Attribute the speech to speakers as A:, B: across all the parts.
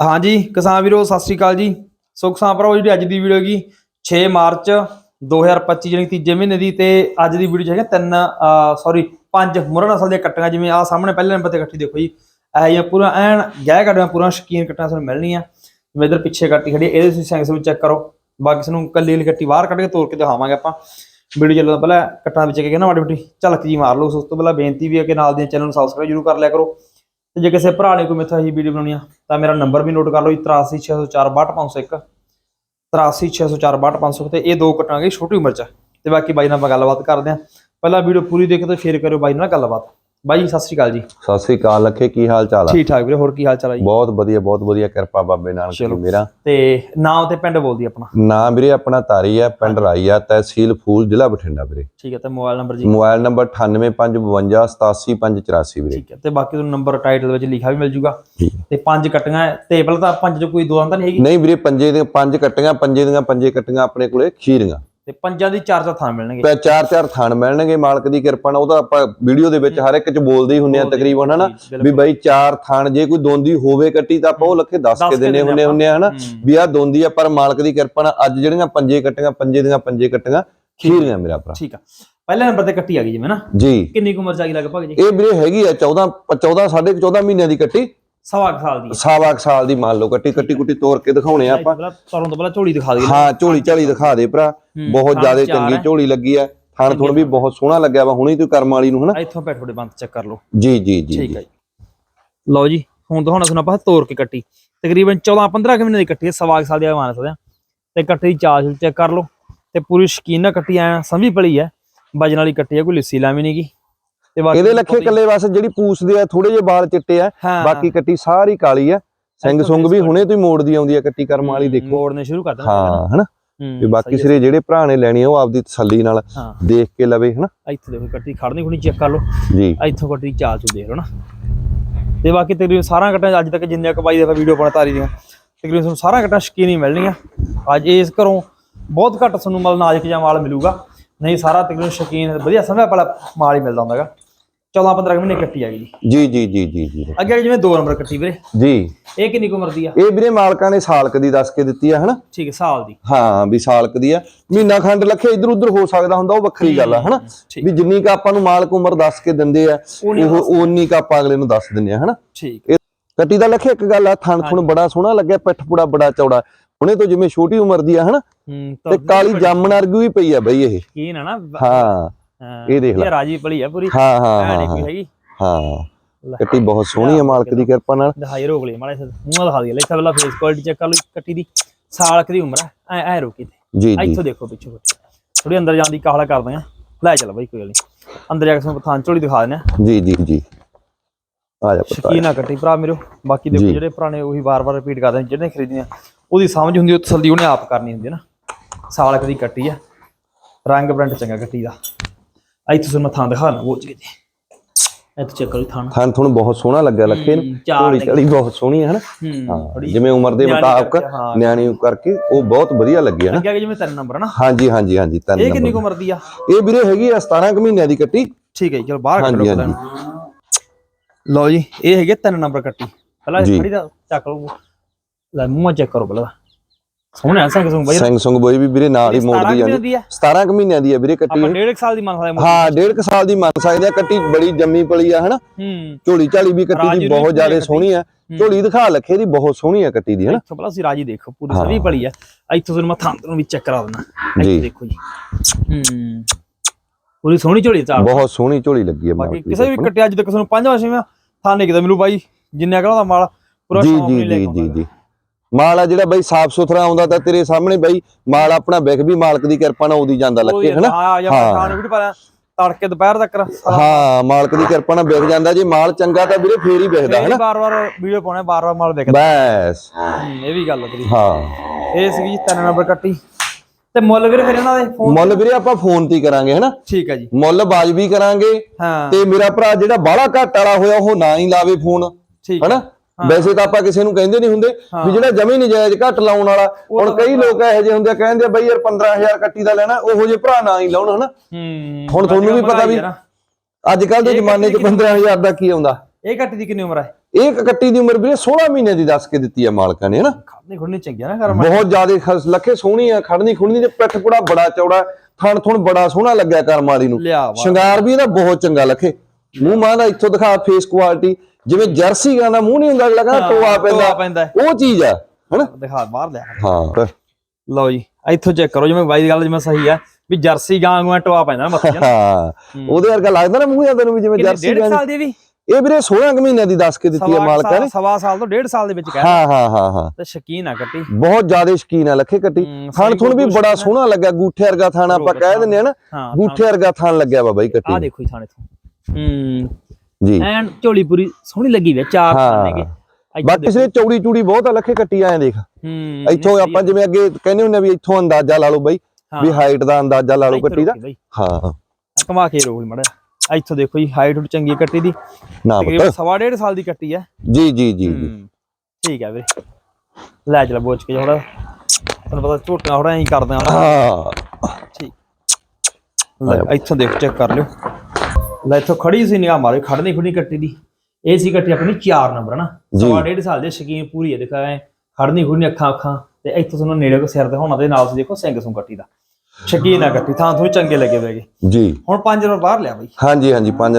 A: ਹਾਂਜੀ ਕਿਸਾਨ ਵੀਰੋ ਸਤਿ ਸ੍ਰੀ ਅਕਾਲ ਜੀ। ਸੋ ਕਿਸਾਨ ਭਰਾਵੋ ਜਿਹੜੀ ਅੱਜ ਦੀ ਵੀਡੀਓ ਹੈਗੀ 6 ਮਾਰਚ 2025 ਜਿਹੜੀ ਤੀਜੇ ਮਹੀਨੇ ਦੀ ਤੇ ਅੱਜ ਦੀ ਵੀਡੀਓ ਚ ਹੈਗਾ ਤਿੰਨ ਸੌਰੀ ਪੰਜ ਮੁਰਾ ਨਸਲ ਦੀਆਂ ਕੱਟੀਆਂ ਜਿਵੇਂ ਆ ਸਾਹਮਣੇ ਪਹਿਲੇ ਨੰਬਰ ਤੇ ਇਕੱਠੀ ਦੇਖੋ ਜੀ। ਇਹ ਜਿਹੀਆਂ ਪੂਰਾ ਐਨ ਗਹਿ ਕੱਟੀਆਂ ਪੂਰਾ ਸ਼ਕੀਨ ਕੱਟੀਆਂ ਤੁਹਾਨੂੰ ਮਿਲਣੀਆਂ। ਜਿਵੇਂ ਇਧਰ ਪਿੱਛੇ ਕੱਟੀ ਖੜੀ ਹੈ, ਇਹਦੇ ਤੁਸੀਂ ਸੈਂਸ ਨੂੰ ਚੈੱਕ ਕਰੋ। ਬਾਕੀ ਸਾਨੂੰ ਨੂੰ ਕੱਲੀ ਵਾਲੀ ਕੱਟੀ ਬਾਹਰ ਕੱਢ ਕੇ ਤੋੜ ਕੇ ਦਿਖਾਵਾਂਗੇ ਆਪਾਂ। ਵੀਡੀਓ ਚੱਲਣ ਤੋਂ ਪਹਿਲਾਂ ਕੱਟਾਂ ਵਿੱਚ ਕਿ ਮਾੜੀ ਮੋਟੀ ਝਲਕ ਜੀ ਮਾਰ ਲਓ। ਸੋ ਉਸ ਤੋਂ ਪਹਿਲਾਂ ਬੇਨਤੀ ਵੀ ਹੈ ਕਿ ਨਾਲ ਦੀਆਂ ਚੈਨਲ ਨੂੰ ਸਬਸਕ੍ਰਾਈਬ ਜਰੂਰ ਕਰ ਲਿਆ ਕਰੋ। ਤੇ ਜੇ ਕਿਸੇ ਭਰਾ ਨੇ ਕੋਈ ਮੇਥੋਂ ਇਹੀ ਵੀਡੀਓ ਬਣਾਉਣੀ ਆ, ਤਾਂ ਮੇਰਾ ਨੰਬਰ ਵੀ ਨੋਟ ਕਰ ਲਓ ਜੀ 8360462501 8360462501 ਤੇ ਇਹ ਦੋ ਕਟਾਂਗੇ ਛੋਟੀ ਉਮਰ ਚ। ਤੇ ਬਾਕੀ ਬਾਈ ਨਾਲ ਆਪਾਂ ਗੱਲਬਾਤ ਕਰਦੇ ਆਂ। ਪਹਿਲਾਂ ਵੀਡੀਓ ਪੂਰੀ ਦੇਖੋ ਤੇ ਸ਼ੇਅਰ ਕਰਿਓ ਬਾਈ ਨਾਲ ਗੱਲਬਾਤ। ਬਾਈ ਸਤਿ ਸ਼੍ਰੀ ਅਕਾਲ ਜੀ।
B: ਸਤਿ ਸ੍ਰੀ ਅਕਾਲ ਲੱਖੇ ਕੀ ਹਾਲ ਚਾਲ ਆ?
A: ਠੀਕ ਠਾਕ ਵੀਰੇ ਹੋਰ ਕੀ ਹਾਲ ਚਾਲ ਹੈ ਜੀ?
B: ਬਹੁਤ ਵਧੀਆ ਬਹੁਤ ਵਧੀਆ ਕਿਰਪਾ ਬਾਬੇ ਨਾਨਕ ਦੀ। ਮੇਰਾ।
A: ਤੇ ਨਾਮ ਤੇ ਪਿੰਡ ਬੋਲਦੀ ਆਪਣਾ।
B: ਨਾਮ ਵੀਰੇ ਆਪਣਾ ਤਾਰੀ ਆ ਪਿੰਡ ਰਾਈ ਆ ਤਹਿਸੀਲ ਫੂਲ ਜ਼ਿਲ੍ਹਾ ਬਠਿੰਡਾ ਵੀਰੇ।
A: ਠੀਕ ਹੈ ਤੇ ਮੋਬਾਈਲ ਨੰਬਰ ਜੀ?
B: ਮੋਬਾਈਲ ਨੰਬਰ 9855587584 ਵੀਰੇ।
A: ਠੀਕ ਹੈ ਤੇ ਬਾਕੀ ਤੁਹਾਨੂੰ ਨੰਬਰ ਟਾਈਟਲ ਵਿੱਚ ਲਿਖਿਆ ਵੀ ਮਿਲ ਜੂਗਾ। ਤੇ ਪੰਜ ਕੱਟੀਆਂ ਤੇ ਪਹਿਲਾਂ ਤਾਂ ਪੰਜ ਚ ਕੋਈ ਦੋ ਤਾਂ ਨਹੀਂ ਹੈਗੀ?
B: ਨਹੀਂ ਵੀਰੇ ਪੰਜੇ ਦੀਆਂ ਪੰਜ ਕੱਟੀਆਂ ਪੰਜੇ ਦੀਆਂ ਪੰਜੇ ਕੱਟੀਆਂ ਆਪਣੇ ਕੋਲੇ ਖੀਰੀਆਂ।
A: ਤੇ ਪੰਜਾਂ ਦੀ ਚਾਰ ਚਾਰ ਥਾਂ ਮਿਲਣਗੇ।
B: ਪੈ ਚਾਰ ਚਾਰ ਥਣ ਮਿਲਣਗੇ ਮਾਲਕ ਦੀ ਕਿਰਪਾ ਨਾਲ ਉਹਦਾ ਆਪਾਂ ਵੀਡੀਓ ਦੇ ਵਿੱਚ ਹਰ ਇੱਕ ਚ ਬੋਲਦੇ ਹੀ ਹੁੰਨੇ ਆ ਤਕਰੀਬਨ ਹਨਾ? ਵੀ ਬਾਈ ਚਾਰ ਥਣ ਜੇ ਕੋਈ ਦੋਂਦੀ ਹੋਵੇ ਕੱਟੀ ਤਾਂ ਆਪਾਂ ਉਹ ਲੱਖੇ ਦੱਸ ਕੇ
A: ਦਿੰਦੇ
B: ਹੁੰਨੇ। ਹੁੰਨੇ ਆ ਹਨਾ। ਵੀ ਆ ਦੋਂਦੀ ਆ ਪਰ ਮਾਲਕ ਦੀ ਕਿਰਪਾ ਨਾਲ ਅੱਜ ਜਿਹੜੀਆਂ ਪੰਜੇ ਕੱਟੀਆਂ ਪੰਜੇ ਦੀਆਂ ਪੰਜੇ ਕੱਟੀਆਂ ਖੀਰੀਆਂ ਮੇਰਾ ਭਰਾ।
A: ਠੀਕ ਆ। ਪਹਿਲੇ ਨੰਬਰ ਤੇ ਕੱਟੀ ਆ ਗਈ ਜਿਵੇਂ ਨਾ
B: ਜੀ।
A: ਕਿੰਨੀ ਕੁ ਉਮਰ ਚ ਆ ਗਈ ਲਗਭਗ ਜੀ?
B: ਇਹ ਵੀਰੇ ਹੈਗੀ ਆ 14 14 ਸਾਢੇ ਕੁ 14 ਮਹੀਨਿਆਂ ਦੀ ਕੱਟੀ।
A: ਸਵਾ ਕੁ ਸਾਲ ਦੀ
B: ਸਾਵਾ ਕੁ ਸਾਲ ਦੀ ਮੰਨ ਲਓ ਕੱਟੀ ਕੱਟੀ ਕੁੱਟੀ ਤੋੜ ਕੇ ਦਿਖਾਉਣੇ ਆ ਆਪਾਂ।
A: ਪਹਿਲਾਂ ਤੋਂ ਪਹਿਲਾਂ ਝੋਲੀ ਦਿਖਾ ਦਈਏ
B: ਹਾਂ ਝੋਲੀ ਝਾਲੀ ਦਿਖਾ ਦੇ ਭਰਾ। ਬਹੁਤ ਜ਼ਿਆਦਾ ਚੰਗੀ। ਝੋਲੀ ਲੱਗੀ ਆ। ਥਣ ਥੁਣ ਵੀ ਬਹੁਤ ਸੋਹਣਾ ਲੱਗਿਆ ਵਾ ਹੁਣੀ ਤੂੰ ਕਰਮ ਵਾਲੀ ਨੂੰ ਹਨਾ।
A: ਇੱਥੋਂ ਪੈ ਥੋੜੇ ਬੰਦ ਚੈੱਕ ਕਰ ਲਓ।
B: ਜੀ ਜੀ ਜੀ
A: ਠੀਕ ਹੈ ਜੀ। ਲਓ ਜੀ ਹੁਣ ਤਾਂ ਹੁਣ ਅਸੀਂ ਆਪਾਂ ਤੋੜ ਕੇ ਕੱਟੀ। ਤਕਰੀਬਨ 14 15 ਕੁ ਮਹੀਨੇ ਦੀ ਕੱਟੀ ਹੈ ਸਵਾ ਕੁ ਸਾਲ ਦੀ ਮਾਨ ਸਕਦੇ ਆ। ਤੇ ਕੱਟੀ ਦੀ ਚਾਲ ਚੈੱਕ ਕਰ ਲਓ। ਤੇ ਪੂਰੀ ਸ਼ਕੀਨ ਨਾਲ ਕੱਟੀ ਐ ਸਮਝੀ ਪਲੀ ਹੈ ਵਜਨ ਵਾਲੀ ਕੱਟੀ ਹੈ ਕੋਈ ਲਿੱਸੀ ਲਾਵੀ ਨਹੀਂਗੀ ਤੇ ਬਾਕੀ
B: ਇਹਦੇ ਲੱਖੇ ਕੱਲੇ ਬਸ ਜਿਹੜੀ ਪੂਛਦੇ ਆ ਥੋੜੇ ਜਿਹੇ ਵਾਲ ਚਿੱਟੇ ਆ ਬਾਕੀ ਕੱਟੀ ਸਾਰੀ ਕਾਲੀ ਆ। ਸਿੰਘ ਸੁੰਗ ਵੀ ਹੁਣੇ ਤੋਂ ਹੀ ਮੋੜਦੀ ਆਉਂਦੀ ਆ ਕੱਟੀ ਕਰਮ ਵਾਲੀ ਦੇਖੋ।
A: ਮੋੜਨੇ ਸ਼ੁਰੂ ਕਰ
B: ਹਾਂ ਹਨਾ? ਤੇ ਬਾਕੀ। ਸਿਰੇ ਜਿਹੜੇ ਭਰਾ ਨੇ ਲੈਣੀ ਆ ਉਹ ਆਪਦੀ ਤਸੱਲੀ ਨਾਲ ਦੇਖ ਕੇ ਲਵੇ ਹਨਾ?
A: ਇੱਥੇ ਦੇਖੋ ਕੱਟੀ ਖੜਨੀ ਖੁਣੀ ਚੈੱਕ ਕਰ ਲਓ।
B: ਜੀ।
A: ਇੱਥੋਂ ਕੱਟੀ ਚਾਲ ਚੂ ਦੇਖ ਲਓ ਨਾ ਤੇ ਬਾਕੀ ਤਕਰੀਬਨ ਸਾਰਾ ਕੱਟਾਂ ਅੱਜ ਤੱਕ ਜਿੰਨੇ ਕੁ ਬਾਈ ਦੇ ਵੀਡੀਓ ਬਣਾ ਤਾਰੀ ਦੀਆਂ ਤਕਰੀਬਨ ਤੁਹਾਨੂੰ ਸਾਰਾ ਕੱਟਾਂ ਸ਼ਕੀਨ ਮਿਲਣੀਆਂ। ਅੱਜ ਇਸ ਘਰੋਂ ਬਹੁਤ ਘੱਟ ਤੁਹਾਨੂੰ ਮਲ ਨਾਜ਼ੁਕ ਜਾਂ ਮਾਲ ਮਿਲੂਗਾ। ਨਹੀਂ ਸਾਰਾ ਤਕਰੀਬਨ ਸ਼ਕੀਨ ਵਧੀਆ ਸਮਝ ਵਾਲਾ ਮਾਲ ਹੀ ਮਿਲਦਾ ਹੁੰਦਾਗਾ 14 15 ਮਹੀਨੇ ਕੱਟੀ ਆ ਗਈ। ਜੀ
B: ਜੀ ਜੀ ਜੀ ਜੀ।
A: ਅੱਗੇ ਜਿਵੇਂ ਦੋ ਨੰਬਰ ਕੱਟੀ ਵੀਰੇ।
B: ਜੀ।
A: ਇਹ ਕਿੰਨੀ ਕੁ ਉਮਰ ਦੀ ਆ?
B: ਇਹ ਵੀਰੇ ਮਾਲਕਾਂ ਨੇ ਸਾਲਕ ਦੀ ਦੱਸ ਕੇ ਦਿੱਤੀ ਆ ਹਨਾ?
A: ਠੀਕ ਹੈ ਸਾਲ ਦੀ।
B: ਹਾਂ ਵੀ ਸਾਲਕ ਦੀ ਆ। ਮਹੀਨਾ ਖੰਡ ਲੱਖੇ ਇਧਰ ਉਧਰ ਹੋ ਸਕਦਾ ਹੁੰਦਾ ਉਹ ਵੱਖਰੀ ਗੱਲ ਆ ਹਨਾ? ਵੀ ਜਿੰਨੀ ਕ ਆਪਾਂ ਨੂੰ ਮਾਲਕ ਉਮਰ ਦੱਸ ਕੇ ਦਿੰਦੇ ਆ ਉਹ ਉਨੀ ਕ ਆਪਾਂ ਅਗਲੇ ਨੂੰ ਦੱਸ ਦਿੰਦੇ ਆ ਹਨਾ?
A: ਠੀਕ।
B: ਕੱਟੀ ਦਾ ਲੱਖੇ ਇੱਕ ਗੱਲ ਆ ਥਣ ਥੁਣ ਬੜਾ ਸੋਹਣਾ ਲੱਗਿਆ ਪਿੱਠ ਪੂੜਾ ਬੜਾ ਚੌੜਾ। ਹੁਣੇ ਤੋਂ ਜਿਵੇਂ ਛੋਟੀ ਉਮਰ ਦੀ ਆ ਹਨਾ? ਤੇ ਕਾਲੀ ਜਾਮਣ ਵਰਗੀ ਵੀ ਪਈ ਆ ਬਈ ਇਹ।
A: ਆ ਨਾ।
B: ਹਾਂ
A: ਹਾਂ,
B: ਇਹ ਦੇਖ ਲੈ।
A: ਇਹ ਰਾਜੀ ਪਲੀ ਆ ਪੂਰੀ।
B: ਹਾਂ ਹਾਂ ਹਾਂ
A: ਕੋਈ
B: ਹਾਂ,
A: ਹੈਗੀ।
B: ਹਾਂ
A: ਲੈ।
B: ਕੱਟੀ ਬਹੁਤ ਸੋਹਣੀ ਆ ਮਾਲਕ ਦੀ ਕਿਰਪਾ ਨਾਲ।
A: ਦਿਖਾਈ ਰੋਕ ਲਈ ਜਿਹਾ ਮੂੰਹ ਦਿਖਾ ਦਈਏ। ਲੈ ਪਹਿਲਾਂ ਫੇਸ ਕੁਆਲਿਟੀ ਚੈੱਕ ਕਰ ਲਓ ਕੱਟੀ ਦੀ। ਸਾਲ ਕੁ ਦੀ ਉਮਰ ਐ ਐ ਰੋਕੀ ਤੇ
B: ਜੀ ਜੀ।
A: ਇੱਥੋਂ ਦੇਖੋ ਪਿੱਛੇ ਥੋੜੀ ਅੰਦਰ ਜਾਣ ਦੀ ਕਾਹਲਾ ਕਰਦੇ ਆ। ਲੈ ਚੱਲ ਬਾਈ ਕੋਈ ਗੱਲ ਨਹੀਂ। ਅੰਦਰ ਜਾ ਕੇ ਤੁਹਾਨੂੰ ਥਾਂ ਝੋਲੀ ਦਿਖਾ ਦਿੰਦੇ ਆ।
B: ਜੀ ਜੀ ਜੀ। ਆ ਜਾ ਪੁੱਤ
A: ਸ਼ਕੀਨ ਨਾ ਕੱਟੀ ਭਰਾ ਮੇਰੋ। ਬਾਕੀ ਦੇਖੋ। ਜਿਹੜੇ ਪੁਰਾਣੇ ਉਹੀ ਵਾਰ-ਵਾਰ ਰਿਪੀਟ ਕਰਦੇ ਨੇ ਜਿਹਨੇ ਖਰੀਦੀਆਂ ਉਹਦੀ ਸਮਝ ਹੁੰਦੀ ਉਹ ਤਸੱਲੀ ਉਹਨੇ ਆਪ ਕਰਨੀ ਹੁੰਦੀ ਹੈ ਨਾ। ਸਾਲ ਕੁ ਦੀ ਕੱਟੀ ਆ। ਰੰਗ ਪ੍ਰਿੰਟ ਚੰਗਾ ਕੱਟੀ ਦਾ। ਇੱਥੇ ਤੁਹਾਨੂੰ ਥਾਂ ਦਿਖਾ ਲਾਂ ਉਹ ਜੀ ਇੱਥੇ ਚੈੱਕ ਕਰੋ ਥਾਂ
B: ਥਣ ਥੁਣ ਬਹੁਤ ਸੋਹਣਾ ਲੱਗਿਆ ਲੱਖੇ ਨੂੰ।
A: ਹੂੰ, ਚਾਰ
B: ਝੋਲੀ
A: ਲੱਗੀ।
B: ਝਾਲੀ ਬਹੁਤ ਸੋਹਣੀ ਹੈ ਹਨਾ?
A: ਹੂੰ
B: ਜਿਵੇਂ ਉਮਰ ਦੇ
A: ਨਿਆਣੀ
B: ਮੁਤਾਬਕ
A: ਕਰਕੇ, ਹਾਂ।
B: ਨਿਆਣੀ ਕਰਕੇ ਉਹ ਬਹੁਤ ਵਧੀਆ ਲੱਗੀ ਹੈ ਨਾ
A: ਅੱਗੇ ਅੱਗੇ ਜਿਵੇਂ ਤਿੰਨ ਨੰਬਰ ਨਾ
B: ਹਾਂਜੀ ਹਾਂਜੀ ਹਾਂਜੀ ਤਿੰਨ
A: ਇਹ ਕਿੰਨੀ ਕੁ
B: ਨੰਬਰ
A: ਉਮਰ ਦੀ ਆ?
B: ਇਹ ਵੀਰੇ ਹੈਗੀ ਆ 17 ਕੁ ਮਹੀਨਿਆਂ ਦੀ ਕੱਟੀ।
A: ਠੀਕ ਹੈ ਜੀ ਚਲੋ ਬਾਹਰ ਕੱਢ
B: ਹਾਂਜੀ,
A: ਲਓ
B: ਹਾਂਜੀ।
A: ਲਓ ਜੀ ਇਹ ਹੈਗੇ ਤਿੰਨ ਨੰਬਰ ਕੱਟੀ। ਪਹਿਲਾਂ
B: ਜੀ।
A: ਖੜੀ ਦਾ ਚੱਕ ਲਓ। ਲੈ ਮੂੰਹ ਚੈੱਕ ਕਰੋ ਪਹਿਲਾਂ। ਸੋਹਣਾ ਸੰਗ ਸੰਗ ਬਾਈ।
B: ਸਿੰਘ ਸੁੰਗ ਬੋਈ ਵੀ ਵੀਰੇ ਨਾਲ ਹੀ ਮੋੜਦੀ ਜਾਂਦੀ।
A: ਦੀ ਆ?
B: 17 ਕੁ ਮਹੀਨਿਆਂ ਦੀ ਹੈ ਵੀਰੇ ਕੱਟੀ
A: ਆਪਾਂ ਡੇਢ ਸਾਲ ਦੀ ਮੰਨ ਸਕਦੇ
B: ਹਾਂ ਡੇਢ ਕੁ ਸਾਲ ਦੀ ਮੰਨ ਸਕਦੇ ਆ ਕੱਟੀ ਬੜੀ ਜੰਮੀ ਪਲੀ ਆ ਹਨਾ?
A: ਹੂੰ।
B: ਝੋਲੀ ਝਾਲੀ ਵੀ ਕੱਟੀ ਦੀ ਬਹੁਤ ਜ਼ਿਆਦਾ। ਸੋਹਣੀ ਆ। ਝੋਲੀ ਦਿਖਾ ਲੱਖੇ ਦੀ ਬਹੁਤ ਸੋਹਣੀ ਆ ਕੱਟੀ ਦੀ ਹਨਾ?
A: ਇੱਥੋਂ ਪਹਿਲਾਂ ਤੁਸੀਂ ਰਾਜੀ ਦੇਖੋ ਪੂਰੀ। ਸਰੀ ਪਲੀ ਆ। ਇੱਥੋਂ ਤੁਹਾਨੂੰ ਮੈਂ ਥਾਂ ਨੂੰ ਵੀ ਚੈੱਕ ਕਰਾ ਦਿੰਦਾ।
B: ਜੀ।
A: ਇੱਥੇ ਦੇਖੋ ਜੀ। ਹੂੰ। ਪੂਰੀ ਸੋਹਣੀ ਝੋਲੀ ਚਾਰ
B: ਬਹੁਤ ਸੋਹਣੀ ਝੋਲੀ ਲੱਗੀ ਆ
A: ਬਾਕੀ ਕਿਸੇ ਵੀ ਕੱਟੇ ਅੱਜ ਤੱਕ ਤੁਹਾਨੂੰ ਪੰਜ ਵਸ਼ੇ ਥਾਂ ਨਹੀਂ ਕਿਤੇ ਮਿਲੂ ਬਾਈ। ਜਿੰਨੇ ਕਹਦਾ ਮਾਲ ਪੂਰਾ
B: ਜੀ
A: ਸ਼ੌਂਕ
B: ਜੀ
A: ਨਹੀਂ ਲੈ
B: ਜੀ
A: ਕੇ
B: ਜੀ
A: ਆਉਂਦਾ।
B: ਜੀ। ਮਾਲ ਆ ਜਿਹੜਾ ਬਈ ਸਾਫ਼ ਸੁਥਰਾ ਆਉਂਦਾ ਤਾਂ ਤੇਰੇ ਸਾਹਮਣੇ ਬਈ ਮਾਲ ਆਪਣਾ ਵਿਕ ਵੀ ਮਾਲਕ ਦੀ ਕਿਰਪਾ ਨਾਲ ਉਹਦੀ ਜਾਂਦਾ ਲੱਗੇ ਹਨਾ?
A: ਹਾਂ ਜਾਂ
B: ਹਾਂ।
A: ਖਾਣ ਵੀ ਤੜਕੇ ਦੁਪਹਿਰ ਤੱਕ।
B: ਹਾਂ ਮਾਲਕ ਦੀ ਕਿਰਪਾ ਨਾਲ ਵਿਕ ਜਾਂਦਾ ਜੇ ਮਾਲ ਚੰਗਾ ਤਾਂ ਵੀਰੇ ਫੇਰ ਹੀ ਵਿਕਦਾ ਹਨਾ?
A: ਬਾਰ-ਬਾਰ ਵੀਡੀਓ ਪਾਉਣਾ ਬਾਰ-ਬਾਰ ਮਾਲ ਵਿਕਦਾ
B: ਬਸ।
A: ਹੂੰ, ਇਹ ਵੀ ਗੱਲ ਹੈ ਤੇਰੀ।
B: ਹਾਂ।
A: ਇਹ ਸੀਗੀ ਜੀ ਤਿੰਨ ਨੰਬਰ ਕੱਟੀ। ਤੇ ਮੁੱਲ ਵੀਰੇ ਫਿਰ ਇਹਨਾਂ ਦੇ ਫੋਨ
B: ਮੁੱਲ ਵੀਰੇ ਆਪਾਂ ਫੋਨ ਤੇ ਹੀ ਕਰਾਂਗੇ ਹਨਾ?
A: ਠੀਕ ਹੈ ਜੀ।
B: ਮੁੱਲ ਬਾਜਬੀ ਕਰਾਂਗੇ
A: ਹਾਂ।
B: ਤੇ ਮੇਰਾ ਭਰਾ ਜਿਹੜਾ ਬਾਹਲਾ ਘੱਟ ਵਾਲਾ ਹੋਇਆ ਉਹ ਨਾ ਹੀ ਲਾਵੇ ਫੋਨ
A: ਠੀਕ ਹੈ
B: ਹਨਾ? ਵੈਸੇ ਤਾਂ ਆਪਾਂ ਕਿਸੇ ਨੂੰ ਕਹਿੰਦੇ ਨਹੀਂ ਹੁੰਦੇ ਵੀ ਜਿਹੜਾ ਜਮੀ ਨਜਾਇਜ਼ ਘੱਟ ਲਾਉਣ ਵਾਲਾ ਹੁਣ ਕਈ ਲੋਕ ਇਹੋ ਜਿਹੇ ਹੁੰਦੇ ਕਹਿੰਦੇ ਆ ਬਈ ਯਾਰ 15000 ਕੱਟੀ ਦਾ ਲੈਣਾ ਉਹੋ ਜਿਹੇ ਭਰਾ ਨਾ ਹੀ ਲਾਉਣ ਹਨਾ?
A: ਹੂੰ
B: ਹੁਣ ਤੁਹਾਨੂੰ ਵੀ ਪਤਾ ਵੀ ਅੱਜ ਕੱਲ ਦੇ ਜ਼ਮਾਨੇ 'ਚ 15000 ਦਾ ਕੀ ਆਉਂਦਾ?
A: ਇਹ ਕੱਟੀ ਦੀ ਕਿੰਨੀ ਉਮਰ ਹੈ
B: ਇਹ ਇੱਕ ਕੱਟੀ ਦੀ ਉਮਰ ਵੀਰੇ 16 ਮਹੀਨੇ ਦੀ ਦੱਸ ਕੇ ਦਿੱਤੀ ਆ ਮਾਲਕਾਂ ਨੇ ਹਨਾ?
A: ਖਾਣੇ ਖੁੱਣੇ ਚੰਗੀਆਂ ਨਾ ਕਰਮ
B: ਬਹੁਤ ਜ਼ਿਆਦਾ ਲੱਖੇ ਸੋਹਣੀ ਆ ਖੜਨੀ ਖੁੜਨੀ ਤੇ ਪਿੱਠ ਪੁੜਾ ਬੜਾ ਚੌੜਾ ਥਣ ਥੁਣ ਬੜਾ ਸੋਹਣਾ ਲੱਗਿਆ ਕਰਮ ਵਾਲੀ ਨੂੰ।
A: ਵਾ।
B: ਸ਼ਿੰਗਾਰ ਵੀ ਇਹਦਾ ਬਹੁਤ ਚੰਗਾ ਲੱਖੇ। ਮੂੰਹ ਮਾਂ ਦਾ ਇੱਥੋਂ ਦਿਖਾ ਫੇਸ ਕੁਆਲਿਟੀ ਜਿਵੇਂ ਜਰਸੀ ਗਾਂ ਦਾ ਮੂੰਹ ਨਹੀਂ ਹੁੰਦਾ ਅਗਲਾ ਕਹਿੰਦਾ ਟੋਆ ਪੈਂਦਾ।
A: ਹੈ।
B: ਉਹ ਚੀਜ਼ ਆ ਹਨਾ?
A: ਦਿਖਾ ਬਾਹਰ ਲਿਆ।
B: ਹਾਂ।
A: ਲਓ ਜੀ ਇੱਥੋਂ ਚੈੱਕ ਕਰੋ ਜਿਵੇਂ ਬਾਈ ਦੀ ਗੱਲ ਜਿਵੇਂ ਸਹੀ ਆ ਵੀ ਜਰਸੀ ਗਾਂ ਵਾਂਗੂ ਟੋਆ ਪੈਂਦਾ ਨਾ ਨਾ।
B: ਹਾਂ। ਉਹਦੇ ਵਰਗਾ ਲੱਗਦਾ ਨਾ ਮੂੰਹ ਜਾਂ ਤੈਨੂੰ ਵੀ ਜਿਵੇਂ ਜਰਸੀ ਗਾਂ
A: ਸਾਲ ਦੀ ਵੀ?
B: ਇਹ ਵੀਰੇ 16 ਕੁ ਮਹੀਨਿਆਂ ਦੀ ਦੱਸ ਕੇ ਦਿੱਤੀ
A: ਸਵਾ
B: ਮਾਲਕਾਂ ਨੇ।
A: ਸਵਾ ਸਾਲ ਤੋਂ ਡੇਢ ਸਾਲ ਦੇ ਵਿੱਚ ਕਹਿ
B: ਹਾਂ ਹਾਂ ਹਾਂ ਹਾਂ।
A: ਤੇ ਸ਼ਕੀਨ ਆ ਕੱਟੀ।
B: ਬਹੁਤ ਜ਼ਿਆਦਾ ਸ਼ਕੀਨ ਆ ਲੱਖੇ ਕੱਟੀ।
A: ਹੂੰ,
B: ਥਣ ਥੁਣ ਵੀ ਬੜਾ
A: ਨਾ।
B: ਸੋਹਣਾ ਲੱਗਾ ਗੂਠੇ ਵਰਗਾ ਥਣ ਆਪਾਂ ਕਹਿ ਦਿੰਦੇ ਆ ਨਾ
A: ਹਾਂ
B: ਗੂਠੇ ਵਰਗਾ ਥਣ ਲੱਗਿਆ ਵਾ ਬਾਈ ਕੱਟੀ
A: ਆ
B: ਨੂੰ।
A: ਦੇਖੋ ਜੀ ਥਾਣੇ ਤੋਂ ਹੂੰ।
B: ਜੀ।
A: ਐਨ ਝੋਲੀ ਪੂਰੀ ਸੋਹਣੀ ਲੱਗੀ ਵੇ ਚਾਰ ਇੱਥੇ
B: ਬਾਕੀ ਸੇ ਚੌੜੀ ਚੂੜੀ ਬਹੁਤ ਆ ਲੱਖੇ ਕੱਟੀ ਆਏ ਦੇਖ।
A: ਹੂੰ
B: ਇੱਥੋਂ ਆਪਾਂ ਜਿਵੇਂ ਅੱਗੇ ਕਹਿੰਦੇ ਹੁੰਦੇ ਆ ਵੀ ਇੱਥੋਂ ਅੰਦਾਜ਼ਾ ਲਾ ਲਓ ਬਾਈ ਵੀ ਹਾਈਟ ਦਾ ਅੰਦਾਜ਼ਾ ਲਾ ਲਓ ਕੱਟੀ ਦਾ। ਹਾਂ।
A: ਕਮਾ ਕੇ ਰੋਲ ਮੜਾ। ਇੱਥੋਂ ਦੇਖੋ ਜੀ ਹਾਈਟ ਚੰਗੀ ਹੈ ਕੱਟੀ ਦੀ।
B: ਨਾ ਪੁੱਤ।
A: ਸਵਾ ਡੇਢ ਸਾਲ ਦੀ ਕੱਟੀ ਹੈ
B: ਜੀ ਜੀ ਜੀ
A: ਠੀਕ ਹੈ ਵੀਰੇ। ਲੈ ਚਲਾ ਬੋਚ ਕੇ ਥੋੜਾ ਤੁਹਾਨੂੰ ਪਤਾ ਝੋਟੀਆਂ ਥੋੜਾ ਐਂ ਕਰਦੇ ਆ
B: ਹਾਂ।
A: ਠੀਕ। ਲੈ ਇੱਥੋਂ ਦੇਖ ਚੈੱਕ ਕਰ ਲਿਓ। ਲੈ ਇੱਥੋਂ ਖੜੀ ਸੀ ਨਿਗਾਹ ਮਾਰੇ ਖੜਨੀ ਖੁੜਨੀ ਕੱਟੀ ਦੀ। ਇਹ ਸੀ ਕੱਟੀ ਆਪਣੀ 4 ਨੰਬਰ ਨਾ। ਸਵਾ ਡੇਢ ਸਾਲ ਦੇ ਸ਼ਕੀਨ ਪੂਰੀ ਹੈ ਦੇਖਾ ਐ ਖੜਨੀ ਖੁੜਨੀ ਅੱਖਾਂ ਅੱਖਾਂ ਤੇ ਇੱਥੋਂ ਤੁਹਾਨੂੰ ਨੇੜੇ ਕੋ ਸਿਰ ਤੇ ਹੋਣਾ ਦੇ ਨਾਲ ਤੁਸੀਂ ਦੇਖੋ ਸਿੰਘ ਸੁੰ ਕੱਟੀ ਦਾ। ਸ਼ਕੀਨ ਆ ਕੱਟੀ ਥਾਂ ਤੁਹਾਨੂੰ ਚੰਗੇ ਲੱਗੇ ਹੋਏਗੇ
B: ਜੀ।
A: ਹੁਣ 5 ਨੰਬਰ ਬਾਹਰ ਲਿਆ ਬਾਈ।
B: ਹਾਂਜੀ ਹਾਂਜੀ ਪੰਜ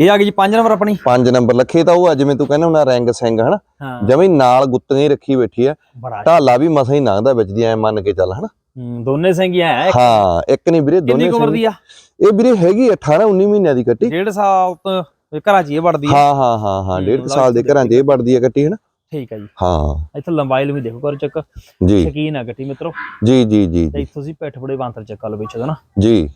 A: ਇਹ ਆ ਗਈ ਜੀ 5 ਨੰਬਰ ਆਪਣੀ।
B: ਪੰਜ ਨੰਬਰ ਲੱਖੇ ਤਾਂ ਉਹ ਆ ਜਿਵੇਂ ਤੂੰ ਕਹਿੰਦਾ ਹੁਣਾ ਰੈਂਗ ਸਿੰਘ ਹਨਾ? ਜਮੀ ਨਾਲ ਗੁੱਤੀਆਂ ਹੀ ਰੱਖੀ ਬੈਠੀ ਆ। ਢਾਲਾ ਵੀ ਮਸਾਂ ਹੀ ਲੰਘਦਾ ਵਿੱਚ ਦੀ ਐ ਮੰਨ ਕੇ ਚੱਲ ਹਨਾ?
A: ਦੋਨੇ ਸਿੰਘ ਹੀ ਆ
B: ਹਾਂ ਇੱਕ ਨਹੀਂ ਵੀਰੇ
A: ਕਿੰਨੀ
B: ਦੋਨੇ
A: ਕੁ ਉਮਰ ਦੀ ਆ?
B: ਇਹ ਵੀਰੇ ਹੈਗੀ 18 19 ਮਹੀਨਿਆਂ ਦੀ ਕੱਟੀ।
A: ਡੇਢ ਸਾਲ ਤੋਂ ਘਰਾਂ 'ਚ ਇਹ ਵੜਦੀ ਆ।
B: ਹਾਂ ਹਾਂ ਹਾਂ ਡੇਢ ਸਾਲ ਦੇ ਘਰਾਂ 'ਚ ਇਹ ਵੜਦੀ ਆ ਕੱਟੀ ਹਨਾ?
A: ਠੀਕ ਹੈ ਜੀ।
B: ਹਾਂ।
A: ਇੱਥੇ ਲੰਬਾਈ ਵੀ ਦੇਖੋ ਕਰ ਚੱਕ।
B: ਜੀ।
A: ਸ਼ਕੀਨ ਆ ਗੱਟੀ ਮਿੱਤਰੋ।
B: ਜੀ ਜੀ ਜੀ
A: ਤੇ ਇੱਥੋਂ ਸੀ ਪਿੱਠ ਬੜੇ ਬਾਂਤਰ ਚੱਕਾ ਲੋ ਵਿੱਚ ਨਾ
B: ਜੀ।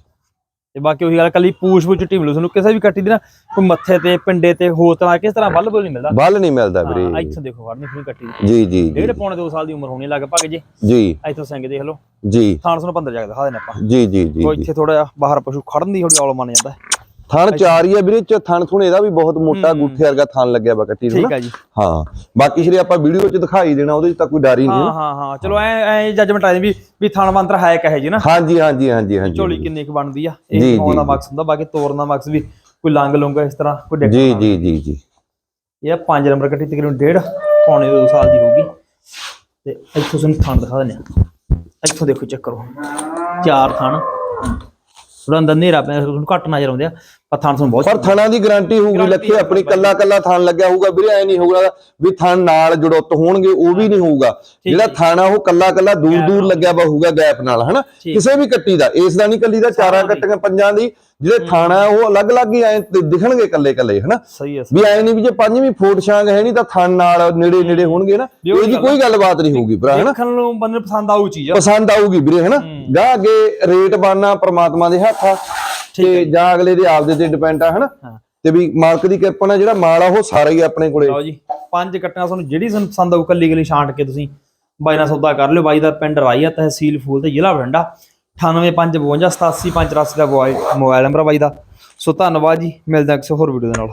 A: ਤੇ ਬਾਕੀ ਉਹੀ ਗੱਲ ਕੱਲੀ ਪੂਛ ਪੂਛ ਚਿੱਟੀ ਮਿਲੂ ਤੁਹਾਨੂੰ ਕਿਸੇ ਵੀ ਕੱਟੀ ਦੀ ਨਾ ਕੋਈ ਮੱਥੇ ਤੇ ਪਿੰਡੇ ਤੇ ਹੋਰ ਤਰ੍ਹਾਂ ਕਿਸ ਤਰ੍ਹਾਂ ਬੱਲ ਬੁੱਲ ਨਹੀਂ ਮਿਲਦਾ।
B: ਬਲ ਨਹੀਂ ਮਿਲਦਾ ਵੀਰੇ।
A: ਇੱਥੋਂ ਦੇਖੋ ਵੜਨੀ ਫੁੱਲੀ ਕੱਟੀ।
B: ਜੀ ਜੀ
A: ਡੇਢ ਪੌਣੇ 2 ਸਾਲ ਦੀ ਉਮਰ ਹੋਣੀ ਲਗਭਗ ਜੀ।
B: ਜੀ।
A: ਇੱਥੋਂ ਸਿੰਘ ਦੇਖ ਲਓ।
B: ਜੀ।
A: ਥਾਣ ਨੂੰ ਪੰਦਰ ਜਾ ਕੇ ਦਿਖਾ ਦੇਣਾ ਆਪਾਂ।
B: ਜੀ ਜੀ ਜੀ ਜੀ।
A: ਇੱਥੇ ਥੋੜਾ ਜਿਹਾ ਬਾਹਰ ਪਸ਼ੂ ਖੜਨ ਦੀ ਥੋੜੀ ਔਲ ਮੰਨ ਜਾਂਦਾ।
B: ਥਣ ਚਾਰ ਹੀ ਆ ਵੀਰੇ ਚ ਥਣ ਥੁਣ ਇਹਦਾ ਵੀ ਬਹੁਤ ਮੋਟਾ। ਗੁੱਠੇ ਵਰਗਾ ਥਣ ਲੱਗਿਆ ਵਾ ਕੱਟੀ ਨੂੰ
A: ਠੀਕ ਹੈ ਜੀ।
B: ਹਾਂ ਬਾਕੀ ਜਿਹੜੇ ਆਪਾਂ ਵੀਡੀਓ ਚ ਦਿਖਾਈ ਦੇਣਾ ਉਹਦੇ ਚ ਤਾਂ ਕੋਈ ਡਰ ਹੀ ਨਹੀਂ
A: ਹਾਂ ਹਾਂ ਹਾਂ ਚਲੋ ਐ ਐ ਜੱਜਮੈਂਟ ਆ ਵੀ ਵੀ ਥਾਣ ਮੰਤਰ ਹੈ ਕਹੇ ਜੀ ਨਾ।
B: ਹਾਂਜੀ ਹਾਂਜੀ ਹਾਂਜੀ ਹਾਂਜੀ
A: ਝੋਲੀ ਕਿੰਨੀ ਕੁ ਬਣਦੀ ਆ।
B: ਜੀ,
A: ਇਹ
B: ਜੀ,
A: ਦਿਖਾਉਣ ਦਾ
B: ਜੀ।
A: ਮਕਸਦ ਹੁੰਦਾ ਬਾਕੀ ਤੋਰਨ ਦਾ ਮਕਸਦ ਵੀ ਕੋਈ ਲੰਗ ਲੁੰਗ ਇਸ ਤਰ੍ਹਾਂ ਕੋਈ ਡਿੱਗ
B: ਜੀ ਜੀ ਜੀ ਜੀ।
A: ਇਹ 5 ਨੰਬਰ ਕੱਟੀ ਤਕਰੀਬਨ ਡੇਢ ਪੌਣੇ 2 ਸਾਲ ਦੀ ਹੋਊਗੀ। ਤੇ ਇੱਥੋਂ ਤੁਹਾਨੂੰ ਥਣ ਦਿਖਾ ਦਿੰਦੇ ਆ ਇੱਥੋਂ ਦੇਖੋ ਚੈੱਕ ਕਰੋ। ਚਾਰ ਥਣ। ਥੋੜਾ ਅੰਦਰ ਹਨੇਰਾ ਪਿਆ ਤੁਹਾਨੂੰ ਘੱਟ ਨਜ਼ਰ ਆਉਂਦੇ ਆ। ਪਰ ਥਣ ਤੁਹਾਨੂੰ ਬਹੁਤ
B: ਪਰ ਥਣਾਂ ਦੀ ਗਾਰੰਟੀ ਹੋਊਗੀ ਲੱਖੇ ਆਪਣੀ ਕੱਲਾ ਕੱਲਾ ਥਣ ਲੱਗਿਆ ਹੋਊਗਾ ਵੀਰੇ ਐ ਨਹੀਂ ਹੋਊਗਾ ਵੀ ਥਣ ਨਾਲ ਜੁੜਤ ਹੋਣਗੇ ਉਹ ਵੀ ਨਹੀਂ ਹੋਊਗਾ। ਜਿਹੜਾ ਥਣ ਉਹ ਕੱਲਾ ਕੱਲਾ ਦੂਰ ਦੂਰ ਲੱਗਿਆ ਵਾ ਹੋਊਗਾ ਗੈਪ ਨਾਲ ਹਨਾ। ਕਿਸੇ ਵੀ ਕੱਟੀ ਦਾ ਇਸ ਦਾ ਨਹੀਂ ਕੱਲੀ ਦਾ ਚਾਰਾਂ। ਕੱਟੀਆਂ ਪੰਜਾਂ ਦੀ ਜਿਹੜੇ ਥਣ ਉਹ ਅਲੱਗ-ਅਲੱਗ ਹੀ ਐ ਦਿਖਣਗੇ ਕੱਲੇ ਕੱਲੇ ਹਨਾ?
A: ਸਹੀ
B: ਵੀ ਐ ਨਹੀਂ ਵੀ ਜੇ ਪੰਜਵੀਂ ਫੋਟ ਛਾਂਗ ਹੈ ਨਹੀਂ ਤਾਂ ਥਣ ਨਾਲ ਨੇੜੇ ਨੇੜੇ ਹੋਣਗੇ ਨਾ ਇਹਦੀ
A: ਗੱਲ
B: ਕੋਈ ਗੱਲਬਾਤ ਨਹੀਂ ਹੋਊਗੀ ਭਰਾ ਹਨਾ?
A: ਦੇਖਣ ਨੂੰ ਬੰਦੇ ਪਸੰਦ ਆਊ ਚੀਜ਼
B: ਪਸੰਦ ਆਊਗੀ ਵੀਰੇ ਹਨਾ। ਗਾਂ ਅੱਗੇ ਰੇਟ ਬਣਨਾ ਪ੍ਰਮਾਤਮਾ ਦੇ ਹੱਥ ਆ। ਤੇ ਜਾਂ। ਅਗਲੇ ਦੇ ਆਪਦੇ ਤੇ ਡਿਪੈਂਡ ਆ ਹਨਾ? ਤੇ ਵੀ ਮਾਲਕ ਦੀ ਕਿਰਪਾ ਨਾਲ ਜਿਹੜਾ ਮਾਲ ਆ ਉਹ ਸਾਰਾ ਹੀ ਆਪਣੇ ਕੋਲੇ।
A: ਲਓ ਜੀ ਪੰਜ ਕੱਟੀਆਂ ਤੁਹਾਨੂੰ ਜਿਹੜੀ ਤੁਹਾਨੂੰ ਪਸੰਦ ਕੱਲੀ ਕੱਲੀ ਛਾਂਟ ਕੇ ਤੁਸੀਂ ਬਾਈ ਨਾਲ ਸੌਦਾ ਕਰ ਲਿਓ। ਬਾਈ ਦਾ ਪਿੰਡ ਰਾਈਆ ਤਹਿਸੀਲ ਫੂਲ ਤੇ ਜ਼ਿਲ੍ਹਾ ਬਠਿੰਡਾ। 9855 87584 ਦਾ ਮੋਬਾਈਲ ਨੰਬਰ ਆ ਬਾਈ ਦਾ। ਸੋ ਧੰਨਵਾਦ ਜੀ ਮਿਲਦੇ ਹਾਂ ਕਿਸੇ ਹੋਰ ਵੀਡੀਓ ਦੇ ਨਾਲ।